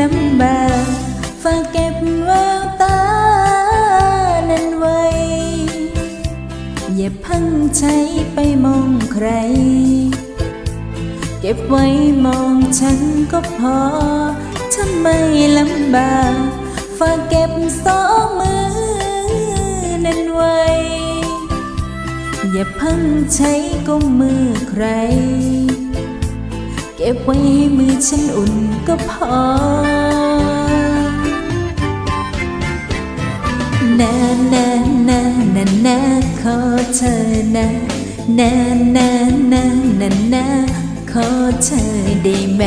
ลำบากฝากเก็บแววตานั้นไว้ อย่าพังใช้ไปมองใคร เก็บไว้มองฉันก็พอถ้าไม่ลำบากฝากเก็บสองมือนั้นไว้ อย่าพังใช้ก้มมือใคร ก็บไว้ให้มือฉันอุ่นก็พอ นานานานานาขอเธอนะนานานานานาขอเธอได้ไหม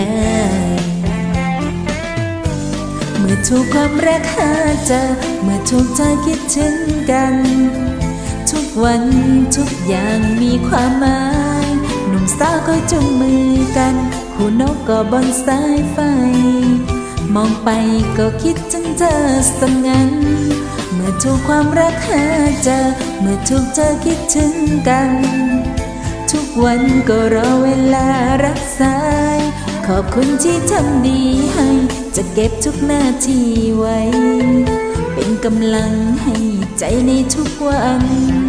เมื่อถูกความรักหาเจอ เมื่อถูกเธอคิดถึงกัน ทุกวันทุกอย่างมีความหมายหนุ่มสาวก็จุงมือกัน คู่นกก็บนสายไฟ มองไปก็คิดถึงเธอสังงั้น เมื่อถูกความรักหาเจอ เมื่อถูกเธอคิดถึงกัน ทุกวันก็รอเวลารักษาย ขอบคุณที่ทำดีให้ จะเก็บทุกนาทีไว้ เป็นกำลังให้ใจในทุกวัน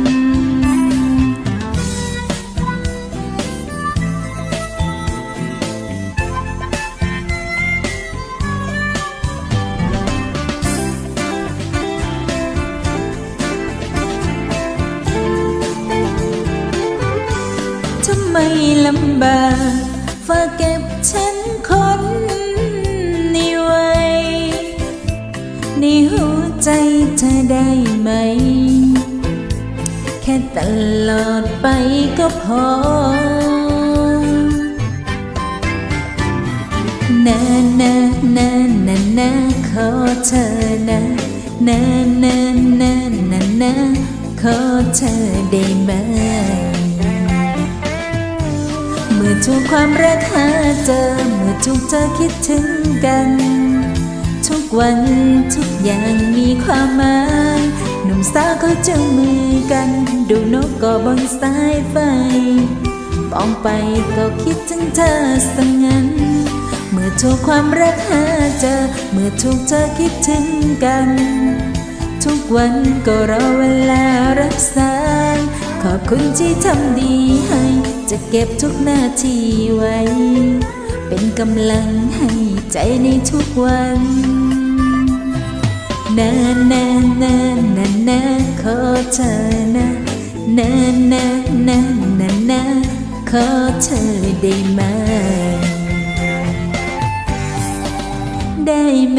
ไม่ลำบากฝากเก็บฉันคนนี้ไว้ในหัวใจเธอได้ไหม แค่ตลอดไปก็พอ นานานานานาขอเธอนะนานานานานาขอเธอได้ไหม ถูกความรักหาเจอ เมื่อถูกเธอคิดถึงกัน ทุกวันทุกอย่างมีความหมาย หนุ่มสาวเขาจังมือกัน ดูนกก็บนสายไฟมองไปก็คิดถึงเธอสังงั้น เมื่อถูกความรักหาเจอ เมื่อถูกเธอคิดถึงกัน ทุกวันก็รอเวลารักษาขอบคุณที่ทำดีให้ จะเก็บทุกนาทีไว้ เป็นกำลังให้ใจในทุกวันนานานานานาขอเธอนะนานานานานาขอเธอได้ไหม ได้ไหม